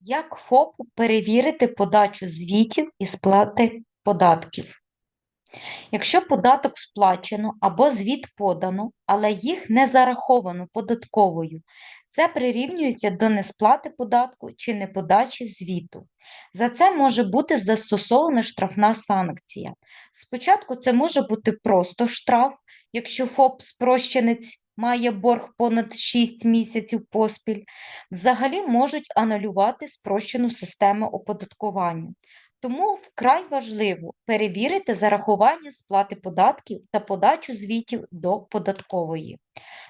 Як ФОПу перевірити подачу звітів і сплати податків? Якщо податок сплачено або звіт подано, але їх не зараховано податковою, це прирівнюється до несплати податку чи неподачі звіту. За це може бути застосована штрафна санкція. Спочатку це може бути просто штраф, якщо ФОП-спрощенець має борг понад 6 місяців поспіль, взагалі можуть анулювати спрощену систему оподаткування. Тому вкрай важливо перевірити зарахування сплати податків та подачу звітів до податкової.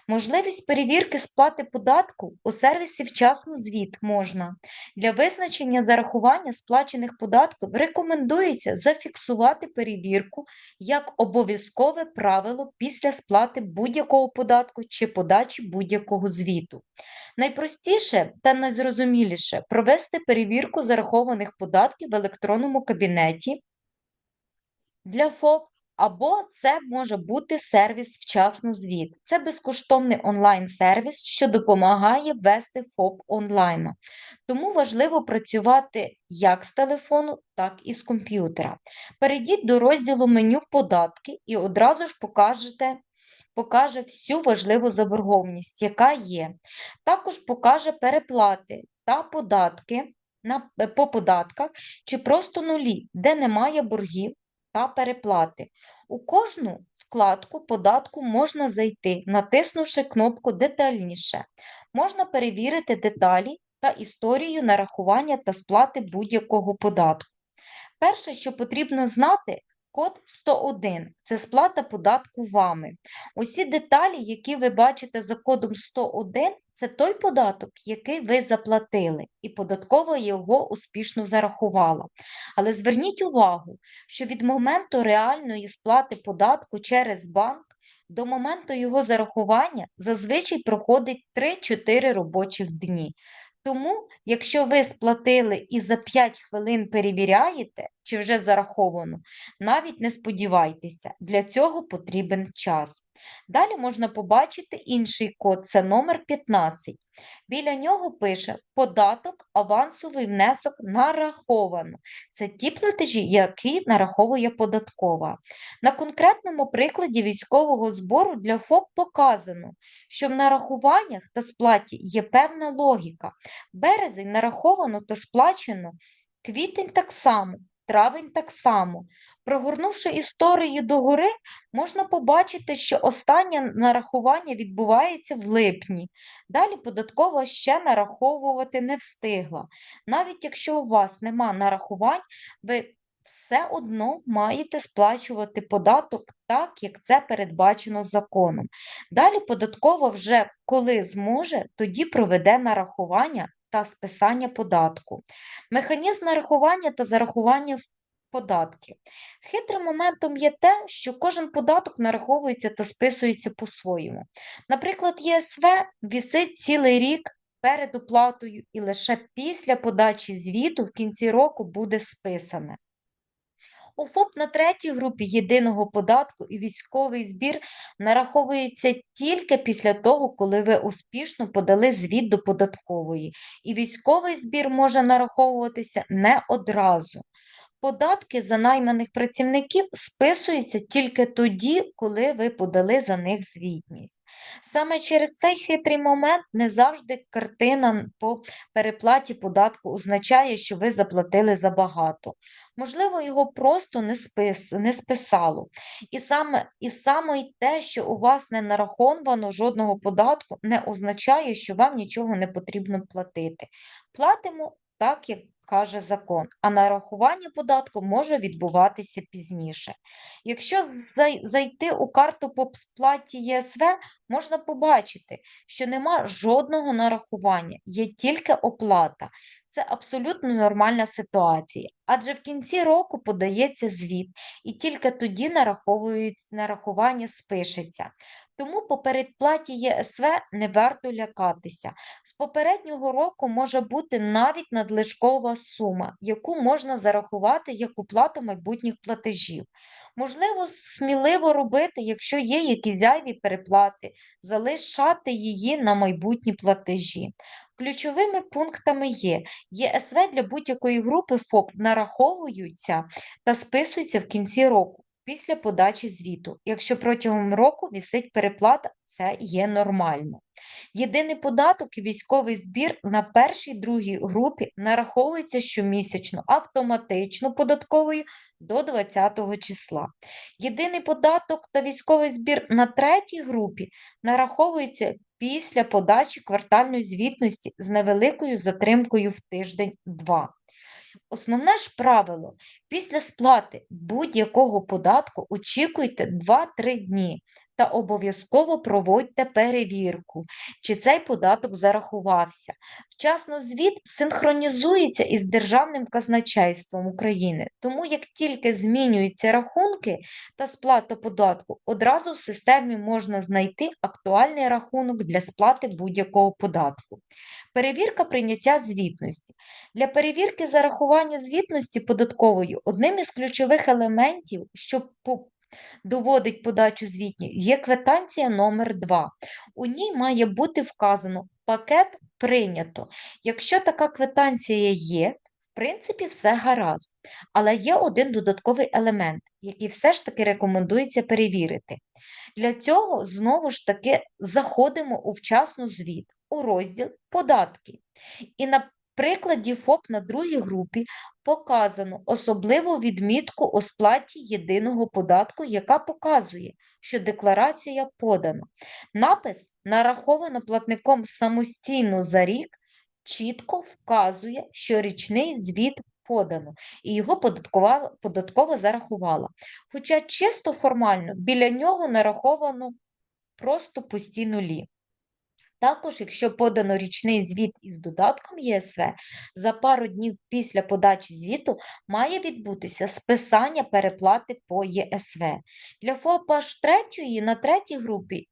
Можливість перевірки сплати податку у сервісі «Вчасно звіт» можна. Для визначення зарахування сплачених податків рекомендується зафіксувати перевірку як обов'язкове правило після сплати будь-якого податку чи подачі будь-якого звіту. Найпростіше та найзрозуміліше провести перевірку зарахованих податків в електронному кабінеті для ФОП, або це може бути сервіс «Вчасно звіт». Це безкоштовний онлайн-сервіс, що допомагає ввести ФОП онлайн. Тому важливо працювати як з телефону, так і з комп'ютера. Перейдіть до розділу меню «Податки» і одразу ж покажете покаже всю важливу заборгованість, яка є. Також покаже переплати та податки на, по податках чи просто нулі, де немає боргів та переплати. У кожну вкладку податку можна зайти, натиснувши кнопку Детальніше. Можна перевірити деталі та історію нарахування та сплати будь-якого податку. Перше, що потрібно знати, Код 101 це сплата податку вами. Усі деталі, які ви бачите за кодом 101, це той податок, який ви заплатили, і податкова його успішно зарахувала. Але зверніть увагу, що від моменту реальної сплати податку через банк до моменту його зарахування зазвичай проходить 3-4 робочих дні. Тому, якщо ви сплатили і за 5 хвилин перевіряєте, чи вже зараховано, навіть не сподівайтеся, для цього потрібен час. Далі можна побачити інший код, це номер 15. Біля нього пише податок, авансовий внесок нараховано. Це ті платежі, які нараховує податкова. На конкретному прикладі військового збору для ФОП показано, що в нарахуваннях та сплаті є певна логіка. Березень нараховано та сплачено, квітень так само, травень так само. Прогорнувши історію догори, можна побачити, що останнє нарахування відбувається в липні. Далі податкова ще нараховувати не встигла. Навіть якщо у вас нема нарахувань, ви все одно маєте сплачувати податок так, як це передбачено законом. Далі податкова вже коли зможе, тоді проведе нарахування та списання податку. Механізм нарахування та зарахування в податків. Хитрим моментом є те, що кожен податок нараховується та списується по-своєму. Наприклад, ЄСВ вісить цілий рік перед оплатою і лише після подачі звіту в кінці року буде списане. У ФОП на третій групі єдиного податку і військовий збір нараховується тільки після того, коли ви успішно подали звіт до податкової, і військовий збір може нараховуватися не одразу. Податки за найманих працівників списуються тільки тоді, коли ви подали за них звітність. Саме через цей хитрий момент не завжди картина по переплаті податку означає, що ви заплатили забагато. Можливо, його просто не спис, не списало. І саме, і саме й те, що у вас не нараховано жодного податку, не означає, що вам нічого не потрібно платити. Платимо так, як каже закон, а нарахування податку може відбуватися пізніше. Якщо зайти у карту по сплаті ЄСВ, можна побачити, що нема жодного нарахування, є тільки оплата. Це абсолютно нормальна ситуація, адже в кінці року подається звіт, і тільки тоді нарахування спишеться. Тому по передплаті ЄСВ не варто лякатися. З попереднього року може бути навіть надлишкова сума, яку можна зарахувати як оплату майбутніх платежів. Можливо, сміливо робити, якщо є якісь зайві переплати, залишати її на майбутні платежі. Ключовими пунктами є ЄСВ для будь-якої групи ФОП нараховуються та списуються в кінці року після подачі звіту. Якщо протягом року вісить переплата, це є нормально. Єдиний податок і військовий збір на першій другій групі нараховується щомісячно автоматично податковою до 20 числа. Єдиний податок та військовий збір на третій групі нараховується після подачі квартальної звітності з невеликою затримкою в тиждень-два. Основне ж правило: після сплати будь-якого податку очікуйте 2-3 дні та обов'язково проводьте перевірку, чи цей податок зарахувався. Вчасно звіт синхронізується із Державним казначейством України, тому як тільки змінюються рахунки та сплата податку, одразу в системі можна знайти актуальний рахунок для сплати будь-якого податку. Перевірка прийняття звітності. Для перевірки зарахування звітності податкової одним із ключових елементів, що по- доводить подачу звітні, є квитанція номер 2 У ній має бути вказано пакет прийнято. Якщо така квитанція є, в принципі, все гаразд. Але є один додатковий елемент, який все ж таки рекомендується перевірити. Для цього знову ж таки заходимо у вчасну звіт у розділ податки. І на прикладі ФОП на другій групі показано особливу відмітку у сплаті єдиного податку, яка показує, що декларація подана. Напис нараховано платником самостійно за рік чітко вказує, що річний звіт подано, і його податково зарахувала. Хоча чисто формально біля нього нараховано просто пусті нулі. Також, якщо подано річний звіт із додатком ЄСВ, за пару днів після подачі звіту має відбутися списання переплати по ЄСВ. Для ФОП аж третьої на третій групі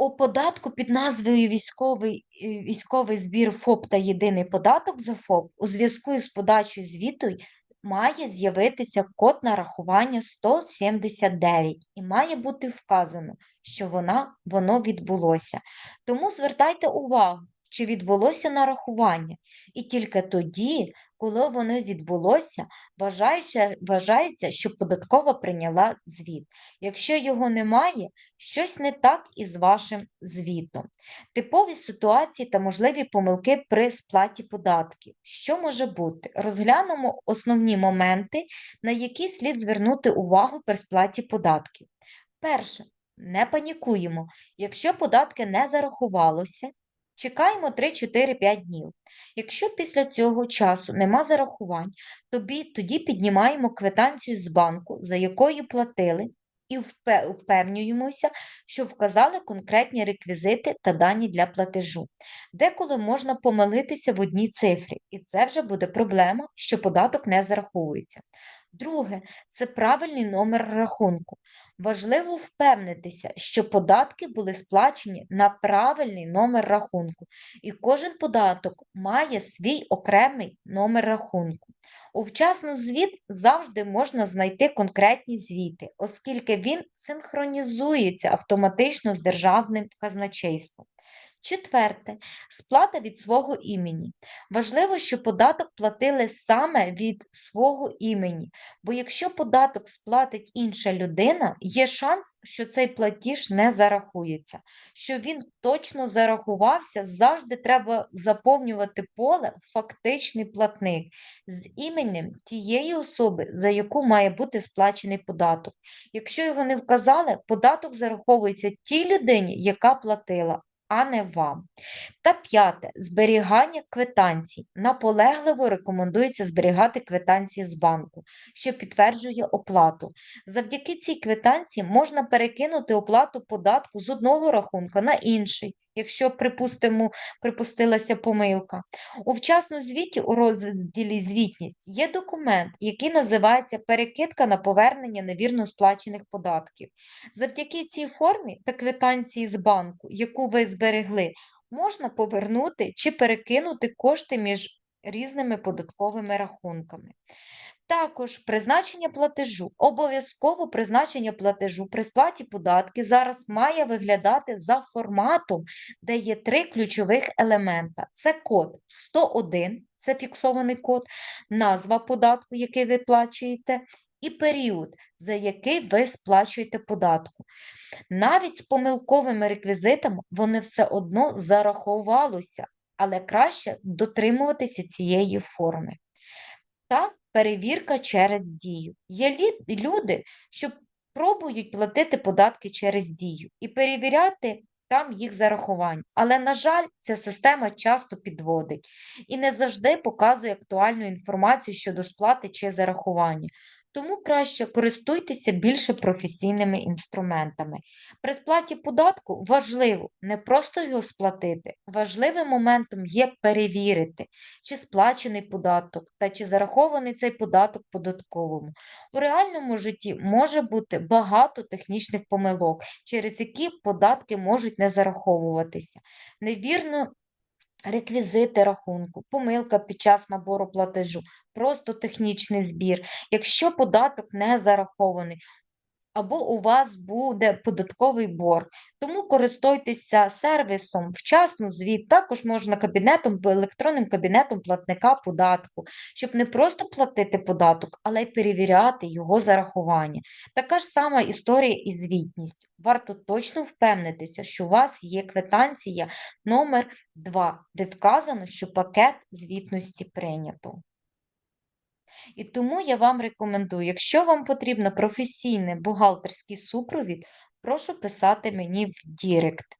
у, податку під назвою військовий, е, військовий збір ФОП та єдиний податок за ФОП у зв'язку із подачею звіту має з'явитися код нарахування 179 і має бути вказано, що вона, воно відбулося. Тому звертайте увагу, чи відбулося нарахування. І тільки тоді, коли воно відбулося, вважається, вважається, що податкова прийняла звіт. Якщо його немає, щось не так із вашим звітом. Типові ситуації та можливі помилки при сплаті податків. Що може бути? Розглянемо основні моменти, на які слід звернути увагу при сплаті податків. Перше, не панікуємо. Якщо податки не зарахувалося, чекаємо 3-4-5 днів. Якщо після цього часу нема зарахувань, тобі, тоді піднімаємо квитанцію з банку, за якою платили, і впевнюємося, що вказали конкретні реквізити та дані для платежу. Деколи можна помилитися в одній цифрі, і це вже буде проблема, що податок не зараховується. Друге, це правильний номер рахунку. Важливо впевнитися, що податки були сплачені на правильний номер рахунку, і кожен податок має свій окремий номер рахунку. У вчасну звіт завжди можна знайти конкретні звіти, оскільки він синхронізується автоматично з державним казначейством. Четверте, сплата від свого імені. Важливо, щоб податок платили саме від свого імені, бо якщо податок сплатить інша людина, є шанс, що цей платіж не зарахується. Щоб він точно зарахувався, завжди треба заповнювати поле фактичний платник з іменем тієї особи, за яку має бути сплачений податок. Якщо його не вказали, податок зараховується тій людині, яка платила а не вам. Та п'яте зберігання квитанцій. Наполегливо рекомендується зберігати квитанції з банку, що підтверджує оплату. Завдяки цій квитанції можна перекинути оплату податку з одного рахунка на інший, якщо, припустимо, припустилася помилка. У вчасному звіті у розділі звітність є документ, який називається перекидка на повернення невірно сплачених податків. Завдяки цій формі та квитанції з банку, яку ви зберегли, можна повернути чи перекинути кошти між різними податковими рахунками. Також призначення платежу. Обов'язково призначення платежу при сплаті податки зараз має виглядати за форматом, де є три ключових елемента. Це код 101, це фіксований код, назва податку, який ви плачуєте, і період, за який ви сплачуєте податку. Навіть з помилковими реквізитами вони все одно зараховувалося, але краще дотримуватися цієї форми. Перевірка через дію. Є люди, що пробують платити податки через дію і перевіряти там їх зарахування. Але, на жаль, ця система часто підводить і не завжди показує актуальну інформацію щодо сплати чи зарахування. Тому краще користуйтеся більше професійними інструментами. При сплаті податку важливо не просто його сплатити, важливим моментом є перевірити, чи сплачений податок та чи зарахований цей податок податковому. У реальному житті може бути багато технічних помилок, через які податки можуть не зараховуватися. Невірно реквізити рахунку, помилка під час набору платежу, просто технічний збір. Якщо податок не зарахований, або у вас буде податковий борг. Тому користуйтеся сервісом вчасно звіт. Також можна кабінетом, електронним кабінетом платника податку, щоб не просто платити податок, але й перевіряти його зарахування. Така ж сама історія із звітністю. Варто точно впевнитися, що у вас є квитанція номер 2, де вказано, що пакет звітності прийнято. І тому я вам рекомендую, якщо вам потрібен професійний бухгалтерський супровід, прошу писати мені в Дірект.